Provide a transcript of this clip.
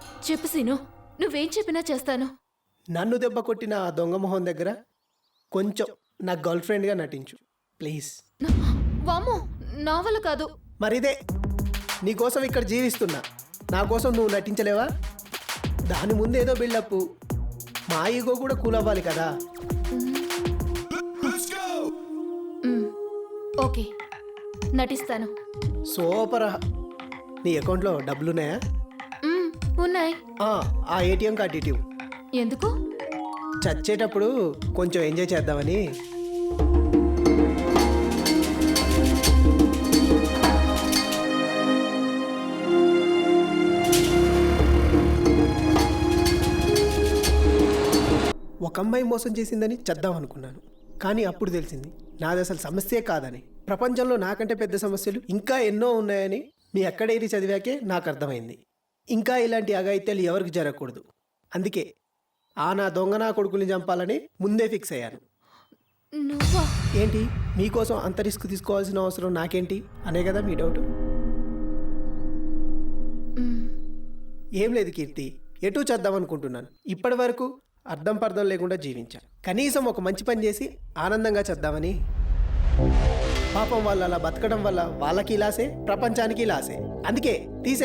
చెప్పు సీను నువ్వేం చెప్పినా చేస్తాను. నన్ను దెబ్బ కొట్టిన ఆ దొంగ మొహం దగ్గర కొంచెం నా గర్ల్ ఫ్రెండ్గా నటించు ప్లీజ్. వామ్మో నా వల్ల కాదు. మరిదే నీకోసం ఇక్కడ జీవిస్తున్నా. నా కోసం నువ్వు నటించలేవా? దాని ముందు ఏదో బిల్డప్ మా ఈగో కూడా కూల్ అవ్వాలి కదా. ఓకే నటిస్తాను. సూపర్. నీ అకౌంట్లో డబ్బులున్నాయా? ఉన్నాయి. ఆ, ఆ ఏటీఎం కార్డు ఇటీవ్. ఎందుకు? చచ్చేటప్పుడు కొంచెం ఎంజాయ్ చేద్దామని. ఒక అమ్మాయి మోసం చేసిందని చేద్దాం అనుకున్నాను. కానీ అప్పుడు తెలిసింది నాది అసలు సమస్యే కాదని. ప్రపంచంలో నాకంటే పెద్ద సమస్యలు ఇంకా ఎన్నో ఉన్నాయని మీ ఎక్కడేరి చదివాకే నాకు అర్థమైంది. ఇంకా ఇలాంటి అఘాయిత్యాలు ఎవరికి జరగకూడదు. అందుకే ఆ నా దొంగ నా కొడుకుని చంపాలని ముందే ఫిక్స్ అయ్యాను. నువ్వా? ఏంటి? మీకోసం అంత రిస్క్ తీసుకోవాల్సిన అవసరం నాకేంటి? అనే కదా మీ డౌట్. ఏం లేదు కీర్తి ఎటు చేద్దాం అనుకుంటున్నాను ఇప్పటి వరకు అర్థం పర్థం లేకుండా జీవించా. కనీసం ఒక మంచి పని చేసి ఆనందంగా చేద్దామని. పాపం వాళ్ళు అలా బతకడం వల్ల వాళ్ళకి లాసే ప్రపంచానికి లాసే. అందుకే తీసే